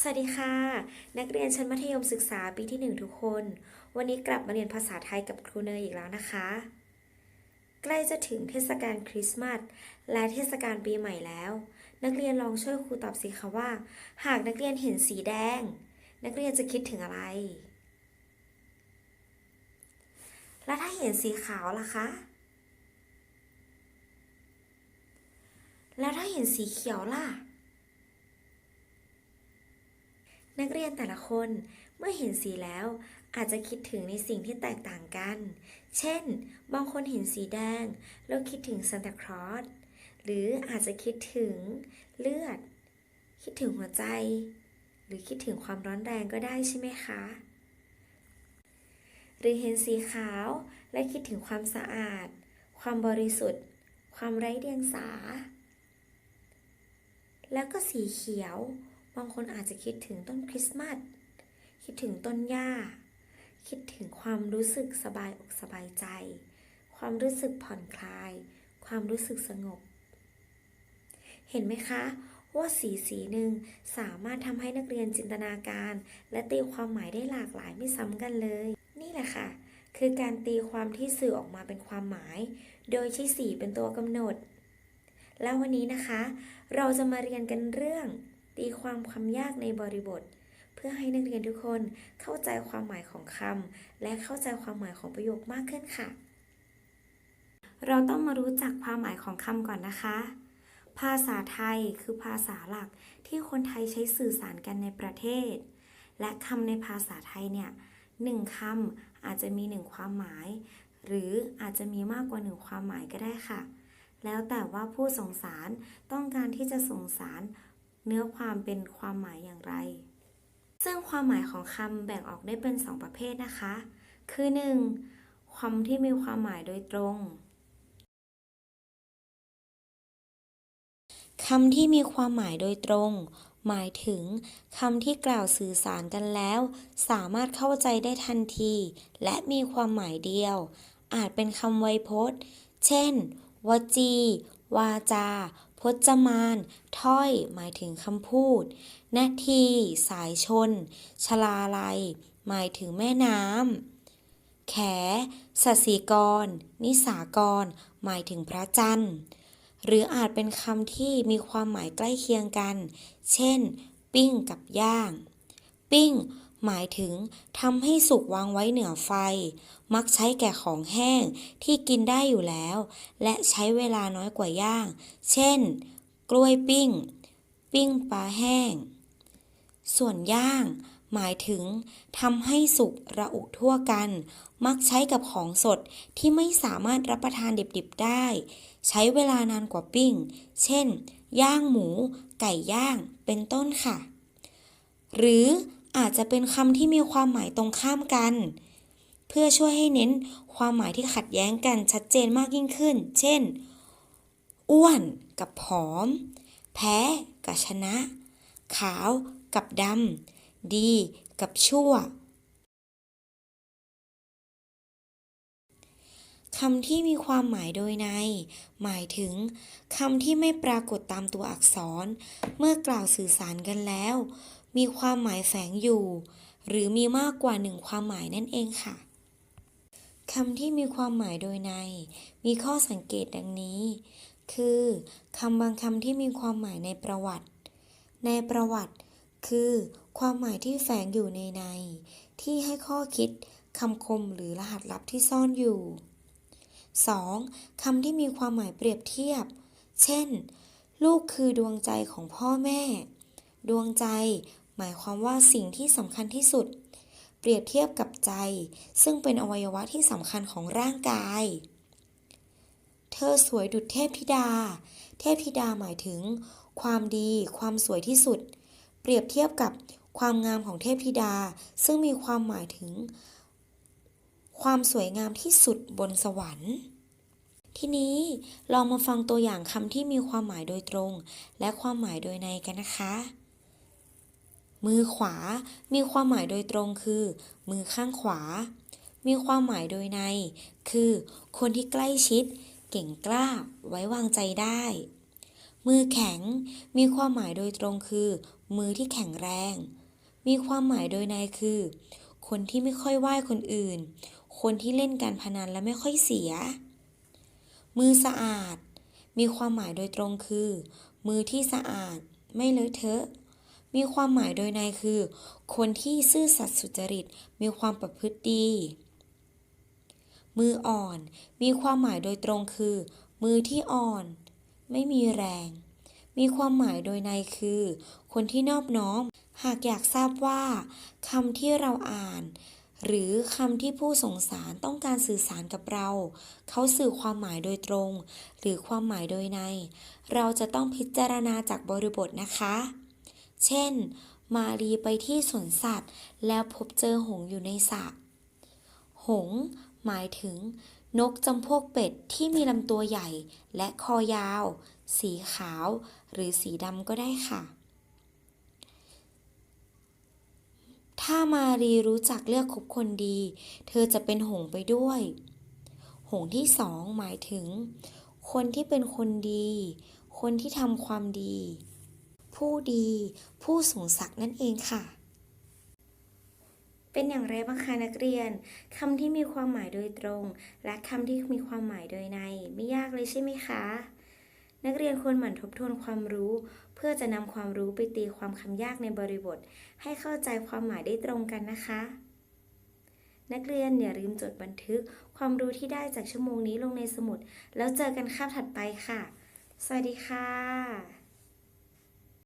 สวัสดีค่ะ นักเรียนชั้นมัธยมศึกษาปีที่ 1 ทุกคน วันนี้กลับมาเรียนภาษาไทยกับครูเนยอีกแล้วนะคะ ใกล้จะถึงเทศกาลคริสต์มาสและเทศกาลปีใหม่แล้ว นักเรียนลองช่วยครูตอบสิคะว่า หากนักเรียนเห็นสีแดง นักเรียนจะคิดถึงอะไร และถ้าเห็นสีขาวล่ะคะ แล้วถ้าเห็นสีเขียวล่ะ นักเรียนแต่ละคนเมื่อเห็นสีแล้วอาจจะคิดถึงในสิ่งที่แตกต่างกัน เช่น บางคนเห็นสีแดง แล้วคิดถึงซานตาคลอส หรืออาจจะคิดถึงเลือด คิดถึงหัวใจ หรือคิดถึงความร้อนแรงก็ได้ใช่ไหมคะ หรือเห็นสีขาวและคิดถึงความสะอาด ความบริสุทธิ์ ความไร้เดียงสา แล้วก็สีเขียว บางคนอาจจะคิดถึงต้นคริสต์มาส คิดถึงต้นหญ้า คิดถึงความรู้สึกสบายอกสบายใจ ความรู้สึกผ่อนคลาย ความรู้สึกสงบ เห็นไหมคะว่าสีสีหนึ่งสามารถทำให้นักเรียนจินตนาการ และตีความหมายได้หลากหลายไม่ซ้ำกันเลย นี่แหละค่ะ คือการตีความที่สื่อออกมาเป็นความหมาย โดยใช้สีเป็นตัวกำหนด แล้ววันนี้นะคะ เราจะมาเรียนกันเรื่อง ตีความความยากในบริบท เพื่อให้นักเรียนทุกคนเข้าใจความหมายของคำและเข้าใจความหมายของประโยคมากขึ้นค่ะ เราต้องมารู้จักความหมายของคำก่อนนะคะ ภาษาไทยคือภาษาหลักที่คนไทยใช้สื่อสารกันในประเทศ และคำในภาษาไทยเนี่ยหนึ่งคำอาจจะมีหนึ่งความหมาย หรืออาจจะมีมากกว่าหนึ่งความหมายก็ได้ค่ะ แล้วแต่ว่าผู้ส่งสารต้องการที่จะส่งสาร เนื้อความเป็นความหมายอย่างไร ซึ่งความหมายของคำแบ่งออกได้เป็น 2 ประเภทนะคะ คือ 1. คำที่มีความหมายโดยตรงคำที่มีความหมายโดยตรง หมายถึงคำที่กล่าวสื่อสารกันแล้ว สามารถเข้าใจได้ทันที และมีความหมายเดียว อาจเป็นคำไวยพจน์ เช่น วจี วาจา จมาน ถ้อยหมายถึงคำพูด นาที สายชน ชลาลัย หมายถึงแม่น้ำ แขสัสสีกร นิสากร หมายถึงพระจันทร์ หรืออาจเป็นคำที่มีความหมายใกล้เคียงกัน เช่น ปิ้งกับย่าง ปิ้ง หมายถึงทำให้สุกวางไว้เหนือไฟ มักใช้แก่ของแห้งที่กินได้อยู่แล้ว และใช้เวลาน้อยกว่าย่าง เช่น กล้วยปิ้ง ปิ้งปลาแห้ง ส่วนย่าง หมายถึงทำให้สุกระอุทั่วกัน มักใช้กับของสดที่ไม่สามารถรับประทานดิบๆได้ ใช้เวลานานกว่าปิ้ง เช่น ย่างหมู ไก่ย่าง เป็นต้นค่ะ หรือ อาจจะเป็นคำที่มีความหมายตรงข้ามกัน เพื่อช่วยให้เน้นความหมายที่ขัดแย้งกันชัดเจนมากยิ่งขึ้น เช่น อ้วนกับผอม แพ้กับชนะ ขาวกับดำ ดีกับชั่วคำที่มีความหมายโดยใน หมายถึงคำที่ไม่ปรากฏตามตัวอักษร เมื่อกล่าวสื่อสารกันแล้ว มีความหมายแฝงอยู่ หรือมีมากกว่าหนึ่งความหมายนั่นเองค่ะคำที่มีความหมายโดยใน มีข้อสังเกตดังนี้ คือคำบางคำที่มีความหมายในประวัติ ในประวัติ คือ ความหมายที่แฝงอยู่ในใน ที่ให้ข้อคิดคำคมหรือรหัสลับที่ซ่อนอยู่ 2. คำที่มีความหมายเปรียบเทียบ เช่น ลูกคือดวงใจของพ่อแม่ ดวงใจ หมายความว่าสิ่งที่สำคัญที่สุด เปรียบเทียบกับใจ ซึ่งเป็นอวัยวะที่สำคัญของร่างกาย เธอสวยดุจเทพธิดา เทพธิดาหมายถึง ความดี ความสวยที่สุด เปรียบเทียบกับความงามของเทพธิดา ซึ่งมีความหมายถึง ความสวยงามที่สุดบนสวรรค์ทีนี้ลองมาฟังตัวอย่างคำที่มีความหมายโดยตรง และความหมายโดยในกันนะคะ มือขวา มีความหมายโดยตรงคือ มือข้างขวา มีความหมายโดยใน คือ คนที่ใกล้ชิด เก่งกล้า ไว้วางใจได้ มือแข็ง มีความหมายโดยตรงคือ มือที่แข็งแรง มีความหมายโดยในคือ คนที่ไม่ค่อยไหว้คนอื่น คนที่เล่นการพนันและไม่ค่อยเสีย มือสะอาด มีความหมายโดยตรงคือ มือที่สะอาด ไม่เลอะเทอะ มีความหมายโดยในคือ คนที่ซื่อสัตย์สุจริต มีความประพฤติดี มืออ่อน มีความหมายโดยตรงคือ มือที่อ่อน ไม่มีแรง มีความหมายโดยในคือ คนที่นอบน้อม หากอยากทราบว่าคำที่เราอ่านหรือคำที่ผู้ส่งสารต้องการสื่อสารกับเรา เขาสื่อความหมายโดยตรง หรือความหมายโดยใน เราจะต้องพิจารณาจากบริบทนะคะ เช่น มารีไปที่สวนสัตว์ แล้วพบเจอหงอยู่ในสระหง หมายถึง นกจำพวกเป็ดที่มีลำตัวใหญ่และคอยาว สีขาว หรือสีดำก็ได้ค่ะ ถ้ามารีรู้จักเลือกคบคนดี เธอจะเป็นหงไปด้วย หงที่สองหมายถึง คนที่เป็นคนดี คนที่ทำความดี ผู้ดี ผู้สูงศักดิ์นั่นเองค่ะ เป็นอย่างไรบ้างคะนักเรียนคำที่มีความหมายโดยตรง และคำที่มีความหมายโดยใน ไม่ยากเลยใช่ไหมคะ นักเรียนควรหมั่นทบทวนความรู้ เพื่อจะนำความรู้ไปตีความคำยากในบริบท ให้เข้าใจความหมายได้ตรงกันนะคะนักเรียนอย่าลืมจดบันทึกความรู้ที่ได้จากชั่วโมงนี้ลงในสมุด แล้วเจอกันคาบถัดไปค่ะ สวัสดีค่ะ